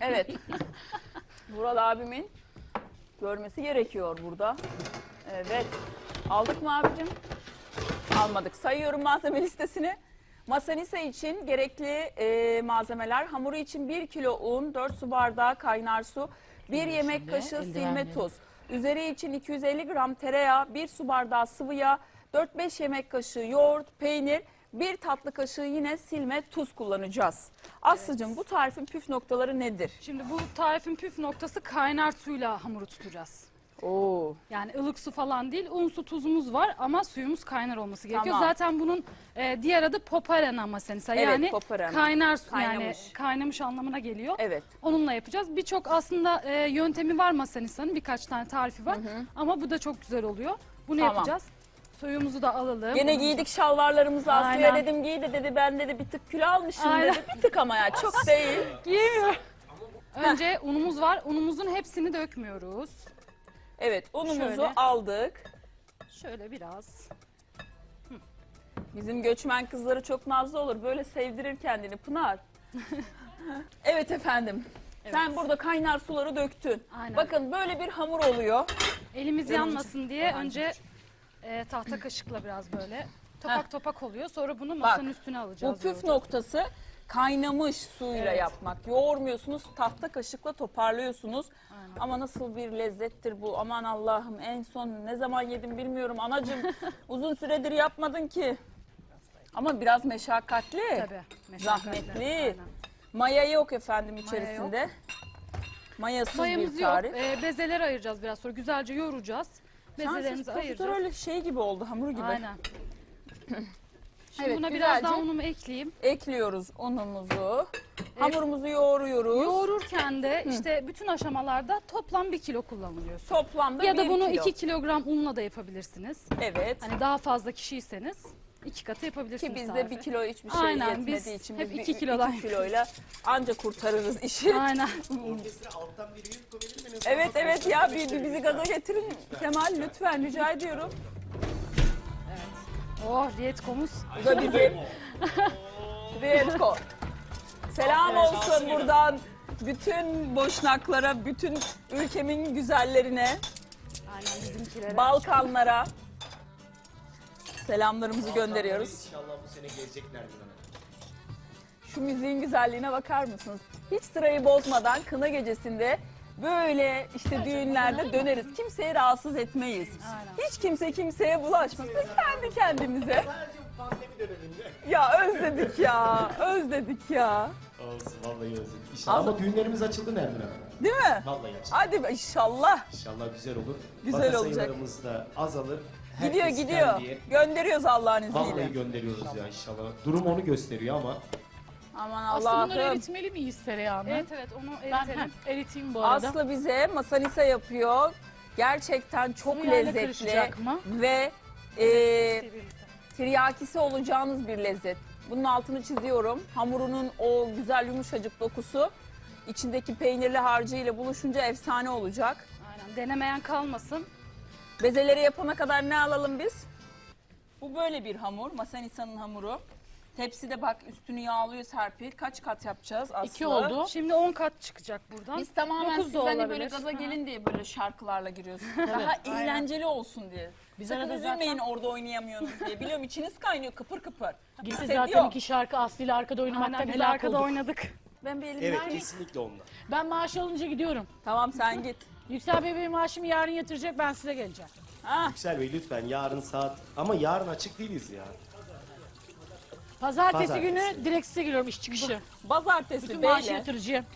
Evet. Vural abimin görmesi gerekiyor burada. Evet. Aldık mı abicim? Almadık. Sayıyorum malzeme listesini. Masanisa için gerekli e, malzemeler hamuru için 1 kilo un, 4 su bardağı kaynar su, 1 yemek kaşığı silme tuz. Üzeri için 250 gram tereyağı, 1 su bardağı sıvı yağ, 4-5 yemek kaşığı yoğurt, peynir, 1 tatlı kaşığı yine silme tuz kullanacağız. Aslıcığım bu tarifin püf noktaları nedir? Şimdi bu tarifin püf noktası kaynar suyla hamuru tutacağız. Oo. Yani ılık su falan değil, un su tuzumuz var ama suyumuz kaynar olması gerekiyor. Tamam. Zaten bunun e, diğer adı poparena masenisa. Evet, yani poparena. kaynar su Kaynamış. yani kaynamış anlamına geliyor. Evet. Onunla yapacağız. Birçok aslında e, yöntemi var masenisa'nın. Birkaç tane tarifi var. Ama bu da çok güzel oluyor. Bunu Tamam. yapacağız. Suyumuzu da alalım. Gene giydik şalvarlarımızı Aslı'ya Aynen. dedim giy de dedi ben dedi bir tık kilo almışım Aynen. dedi. Bir tık ama ya çok değil. Giyemiyor. Önce unumuz var. Unumuzun hepsini dökmüyoruz. Evet unumuzu Şöyle. aldık. Şöyle biraz. Bizim göçmen kızları çok nazlı olur. Böyle sevdirir kendini Pınar. evet efendim. Sen burada kaynar suları döktün. Aynen. Bakın böyle bir hamur oluyor. Elimiz yanmasın diye önce e, tahta kaşıkla biraz böyle topak topak oluyor. Sonra bunu masanın üstüne Bu alacağız. püf yoğuracağız. noktası kaynamış suyla Evet. yapmak. Yoğurmuyorsunuz, tahta kaşıkla toparlıyorsunuz. Ama nasıl bir lezzettir bu? Aman Allah'ım en son ne zaman yedim bilmiyorum anacığım. Uzun süredir yapmadın ki. Ama biraz meşakkatli. Tabii. meşakkatli. Zahmetli. Aynen. Maya yok efendim içerisinde. Mayasız Mayamız bir yok. tarif. E, bezeleri ayıracağız biraz sonra. Güzelce yoğuracağız. Bezelerimizi ayıracağız. profiterol şey gibi oldu, hamur gibi. Aynen. Şimdi Evet, buna biraz daha unumu ekleyeyim. Ekliyoruz unumuzu. Hamurumuzu yoğuruyoruz. Yoğururken de işte bütün aşamalarda toplam bir kilo kullanılıyor. Toplamda Ya da bir bunu kilo. 2 kilogram unla da yapabilirsiniz. Evet. Hani daha fazla kişiyseniz iki katı yapabilirsiniz Ki bizde tarifi. bir kilo hiçbir şey Aynen, yetmediği biz için hep biz iki kilodan iki kiloyla anca kurtarırız işi. Aynen. Orkestra alttan bir yük koyabilir mi? Evet evet ya bir, bir bizi gaza getirin Kemal lütfen rica ediyorum. Oh Riyetkomuz. Bu da bizim Riyetko. Selam olsun buradan bütün boşnaklara, bütün ülkemin güzellerine, Aynen bizimkilere. Balkanlara selamlarımızı gönderiyoruz. İnşallah bu sene gelecekler bana. Şu müziğin güzelliğine bakar mısınız? Hiç sırayı bozmadan kına gecesinde böyle işte düğünlerde döneriz. Kimseyi rahatsız etmeyiz. Aynen. Hiç kimse kimseye bulaşmaz. Biz kendi kendimize. Sadece pandemi döneminde. Ya özledik ya. Özledik ya. Olsun vallahi özledim. İnşallah ama düğünlerimiz açıldı Nermin Hanım. Değil mi? Vallahi açıldı. Hadi be, inşallah. İnşallah güzel olur. Güzel Vaka olacak. sayılarımız da azalır. Gidiyor Herkes gidiyor. kendi- Gönderiyoruz Allah'ın Vallahi izniyle. gönderiyoruz ya inşallah. Durum onu gösteriyor ama Aman Aslında bunları Allah'ım. eritmeli miyiz tereyağını? Evet evet onu Ben eritelim. heh, eriteyim bu arada. Aslı bize masanisa yapıyor. Gerçekten çok Sıvıyla lezzetli karışacak mı? ve e, tiryakisi olacağınız bir lezzet. Bunun altını çiziyorum. Hamurunun o güzel yumuşacık dokusu içindeki peynirli harcıyla buluşunca efsane olacak. Aynen denemeyen kalmasın. Bezeleri yapana kadar ne alalım biz? Bu böyle bir hamur. Masanisa'nın hamuru. Tepside bak üstünü yağlıyor Serpil. Kaç kat yapacağız Aslı? İki oldu. Şimdi 10 kat çıkacak buradan. Biz tamamen Dokuz siz da hani böyle olabilir. gaza gelin diye böyle şarkılarla giriyorsunuz. Daha eğlenceli olsun diye. Biz Sakın arada üzülmeyin orada oynayamıyorsunuz diye. Biliyorum içiniz kaynıyor kıpır kıpır. Gitti Hissediyor. zaten iki şarkı Aslı ile arkada oynamaktan Aynen biz helak arkada olduk. oynadık. Ben bir elimden... evet kesinlikle onunla. Ben maaş alınca gidiyorum. Tamam sen git. Yüksel Bey benim maaşımı yarın yatıracak ben size geleceğim. Ha, Yüksel Bey lütfen yarın saat ama yarın açık değiliz ya. Pazartesi, Pazartesi. günü direkt size geliyorum iş çıkışı. pazartesi Bütün maaşı beyle. yatıracağım.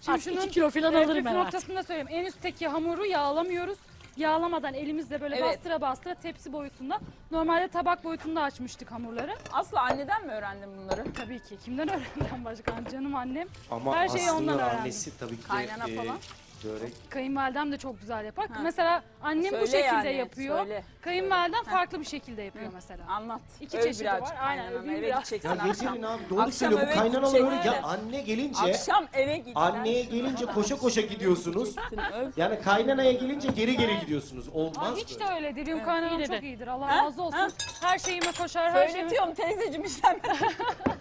Şimdi Artık şunun iki kilo falan e, alırım püf ben artık. noktasını da söyleyeyim. En üstteki hamuru yağlamıyoruz. Yağlamadan elimizle böyle Evet. bastıra bastıra tepsi boyutunda. Normalde tabak boyutunda açmıştık hamurları. Aslı anneden mi öğrendin bunları? Tabii ki. Kimden öğrendim başka? Canım annem. Ama Her şeyi Aslı'nın ondan öğrendim. annesi tabii ki de Kaynana falan. Börek. Kayınvalidem de çok güzel yapar. Ha. Mesela annem bu Söyle şekilde yani, yapıyor. söyle. Kayınvalidem farklı bir şekilde yapıyor mesela. Anlat. İki Öv çeşidi birazcık var. Aynen, kaynanana, öveyim Eve biraz. gideceksin Ya akşam. getirin abi doğru Akşam söylüyor. Bu eve kaynanalar öyle. gideceksin. Ya anne gelince Akşam eve gideceksin. anneye gelince koşa koşa gidiyorsunuz. Öv. Yani kaynanaya gelince geri geri gidiyorsunuz. Olmaz hiç böyle. de öyle değil. Benim kaynanam İyi çok iyidir. Allah razı olsun. Her şeyime koşar, her şeyime... Söyletiyorum teyzeciğim işte.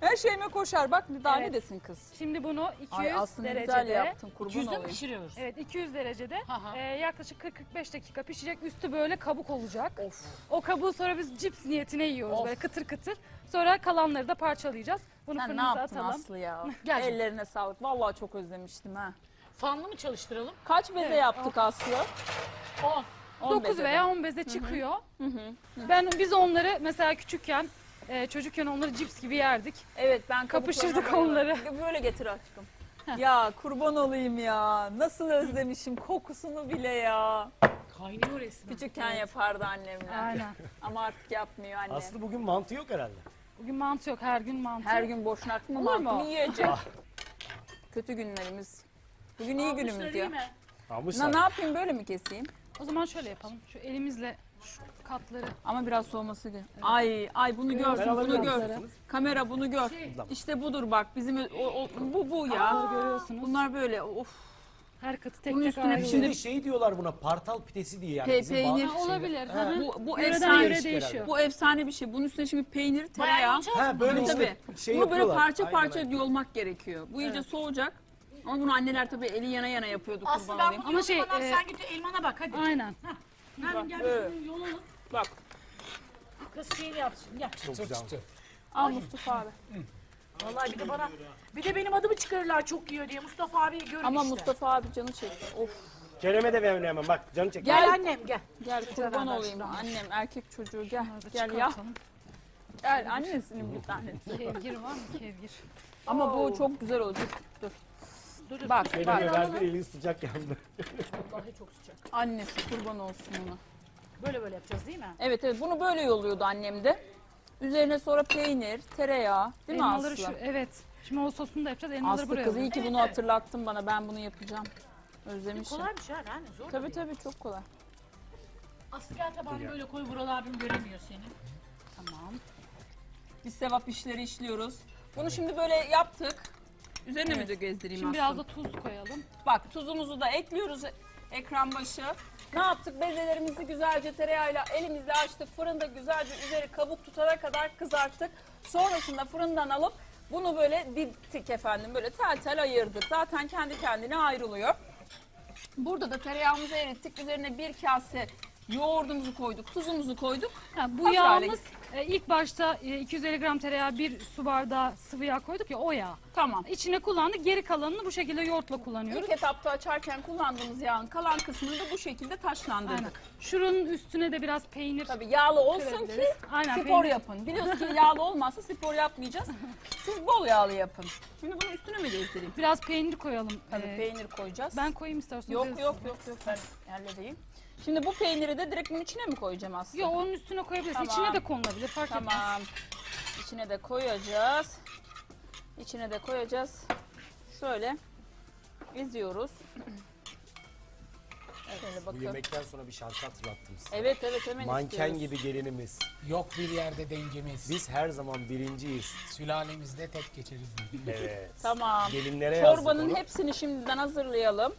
Her şeyime koşar. Bak daha ne Evet. desin kız. Şimdi bunu 200 Ay aslında derecede. güzel yaptın. Kurban 200'de mi olayım. pişiriyoruz? Evet 200 derecede e, yaklaşık 40-45 dakika pişecek. Üstü böyle kabuk olacak. Of. O kabuğu sonra biz cips niyetine yiyoruz Of. böyle kıtır kıtır. Sonra kalanları da parçalayacağız. Bunu Sen ne fırınımıza yaptın atalım. Aslı ya? Gel canım. Ellerine sağlık. Vallahi çok özlemiştim ha. Fanlı mı çalıştıralım? Kaç beze Evet, yaptık Aslı? 10. 10 9 bezeden. veya 10 beze çıkıyor. Ben biz onları mesela küçükken e, çocukken onları cips gibi yerdik. Evet ben Kapışırdık kabuklarına onları. bayılırım. Böyle getir aşkım. ya kurban olayım ya. Nasıl özlemişim kokusunu bile ya. Kaynıyor resmen. Küçükken yapardı annemle. Aynen. Ama artık yapmıyor anne. Aslı bugün mantı yok herhalde. Bugün mantı yok her gün mantı. Her gün boşnak mı Olur mantı mu? mı yiyecek? Kötü günlerimiz. Bugün iyi günümüz Almışlar, ya. iyi mi? Na, Almışlar. ne yapayım böyle mi keseyim? O zaman şöyle yapalım. Şu elimizle şu katları Ama biraz soğuması gerekiyor. Ay ay bunu Ben görsün bunu gör. Kamera bunu gör. Şey, İşte budur bak bizim o, o- bu bu ya. Bunları görüyorsunuz. Bunlar böyle of. her katı tek Bunun tek üstüne ayrı. Şimdi şey diyorlar buna partal pidesi diye yani. Pe- bizim peynir. Ha, şeyler- olabilir. Ha. Hı hı. Bu bu Yöreden efsane. yöre değişiyor. Bu efsane bir şey. Bunun üstüne şimdi peynir, tereyağı. Ha böyle Tabii işte şey bunu böyle yapıyorlar. parça Aynen, parça aynen. yolmak gerekiyor. Bu iyice soğuyacak. Ama bunu anneler tabii eli yana yana yapıyordu kurban ben olayım. bunu Ama Ama şey, şey, e, sen git elmana bak hadi. Aynen. Ben gel biz bunu yolalım. Bak Kız şeyini yapsın. Yap. Çok güzel. al Mustafa abi. Vallahi bir de bana bir de benim adımı çıkarırlar çok yiyor diye. Mustafa abi görün Ama işte. Mustafa abi canı çekti. Of. Kerem'e de ver hemen bak canı çek. Gel Gel. annem gel. Gel kurban olayım annem erkek çocuğu gel. Gel ya. Gel annesinin bir tanesi. Kevgir var mı? Kevgir. Ama bu çok güzel olacak. Dur. Dur dur. Bak bak. verdi eli sıcak yandı. Vallahi çok sıcak. Annesi kurban olsun ona. Böyle böyle yapacağız değil mi? Evet evet bunu böyle yolluyordu annem de. Üzerine sonra peynir, tereyağı değil mi Elmaları Aslı? şu evet. Şimdi o sosunu da yapacağız. Elmaları Aslı buraya kız iyi ki bunu hatırlattın bana. Ben bunu yapacağım. Özlemişim. Kolaymış ha yani zor. Tabii tabii çok kolay. Aslı gel tabağını böyle koy Vural abim göremiyor seni. Tamam. Biz sevap işleri işliyoruz. Bunu şimdi böyle yaptık. Üzerine mi de gezdireyim Şimdi biraz da tuz koyalım. Bak tuzumuzu da ekliyoruz ekran başı. Ne yaptık? Bezelerimizi güzelce tereyağıyla elimizle açtık. Fırında güzelce üzeri kabuk tutana kadar kızarttık. Sonrasında fırından alıp bunu böyle diktik efendim. Böyle tel tel ayırdık. Zaten kendi kendine ayrılıyor. Burada da tereyağımızı erittik. Üzerine bir kase yoğurdumuzu koyduk, tuzumuzu koyduk. Ha, bu Hazır hale yağımız e, ilk başta e, 250 gram tereyağı bir su bardağı sıvı yağ koyduk ya o yağ. Tamam. İçine kullandık. Geri kalanını bu şekilde yoğurtla kullanıyoruz. İlk etapta açarken kullandığımız yağın kalan kısmını da bu şekilde taşlandırdık. Aynen. Şunun üstüne de biraz peynir. Tabii yağlı olsun ki. Aynen, spor peynir. yapın. Biliyorsun ki yağlı olmazsa spor yapmayacağız. Siz bol yağlı yapın. Şimdi bunu üstüne mi gezdireyim? Biraz peynir koyalım. Tabii Ee, peynir koyacağız. Ben koyayım isterseniz. yok yok yok yok ben halledeyim. Şimdi bu peyniri de direkt bunun içine mi koyacağım aslında? Yok onun üstüne koyabiliriz. Tamam. İçine de konulabilir fark etmez. Tamam. İçine de koyacağız. İçine de koyacağız. Şöyle eziyoruz. Şöyle Bu bakın. yemekten sonra bir şarkı hatırlattım size. Evet evet hemen Manken istiyoruz. gibi gelinimiz. Yok bir yerde dengemiz. Biz her zaman birinciyiz. Sülalemizde tek geçeriz. Evet. Tamam. Gelinlere Çorbanın hepsini şimdiden hazırlayalım.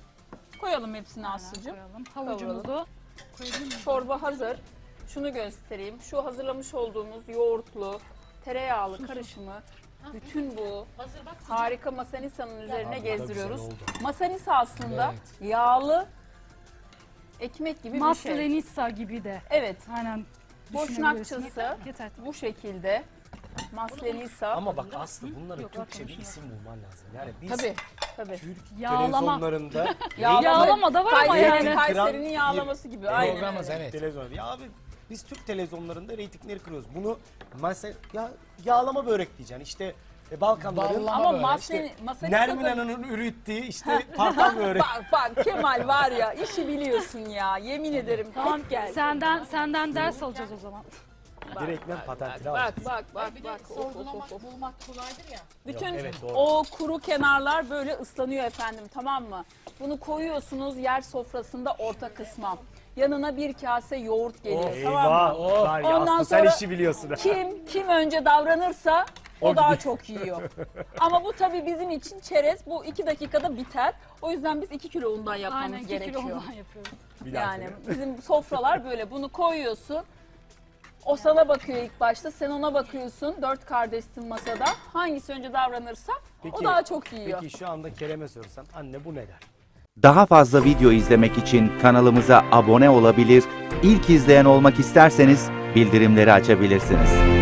Koyalım hepsini Aynen, Aslı'cığım. koyalım. Havucumuzu koyalım? Çorba hazır. Şunu göstereyim. Şu hazırlamış olduğumuz yoğurtlu, tereyağlı karışımı bütün bu Hazır bak sıcak. harika masanisa'nın üzerine da gezdiriyoruz. güzel oldu. Masanisa aslında yağlı ekmek gibi bir şey. Maslenitsa gibi de. Evet. Aynen. Boşnakçısı düşünebilirsiniz. Yeter. bu şekilde. Maslenisa. Ama bak Aslı bunlara Yok, Türkçe bir isim bulman lazım. Yani biz Tabii. Tabii. Türk Yağlama. televizyonlarında Yağlama. Yağlama da var ama Kayseri'nin, yani. Kayseri'nin yağlaması gibi. Aynen Programımız öyle. evet. televizyon. Ya abi biz Türk televizyonlarında reytingleri kırıyoruz. Bunu mesela ya yağlama börek diyeceksin. İşte e, Balkanların Ballama Ama böyle. Masleni, Masanisa Nermin Hanım'ın ürettiği işte partal börek. Bak bak Kemal var ya işi biliyorsun ya yemin ederim. Tamam hep gel. senden senden ders alacağız o zaman. Bak, Direktmen bak, patentini bak, alacağız. Bak bak Bir bak de bak. Of, of, sorgulamak, of, of. bulmak kolaydır ya. Bütün Yok, evet, doğru. o kuru kenarlar böyle ıslanıyor efendim tamam mı? Bunu koyuyorsunuz yer sofrasında orta kısma. Yanına bir kase yoğurt geliyor tamam mı? Eyvah. Var ya Ondan Aslı sen sonra- işi biliyorsun. Kim kim önce davranırsa o, O daha çok yiyor. Ama bu tabii bizim için çerez. Bu iki dakikada biter. O yüzden biz iki kilo undan yapmamız Aynen 2 gerekiyor. kilo ondan yapıyoruz. Bir Yani bizim sofralar böyle. Bunu koyuyorsun. O sana bakıyor ilk başta. Sen ona bakıyorsun. Dört kardeşsin masada. Hangisi önce davranırsa o Peki- daha çok yiyor. Peki şu anda Kerem'e sorsam anne bu ne der? Daha fazla video izlemek için kanalımıza abone olabilir, ilk izleyen olmak isterseniz bildirimleri açabilirsiniz.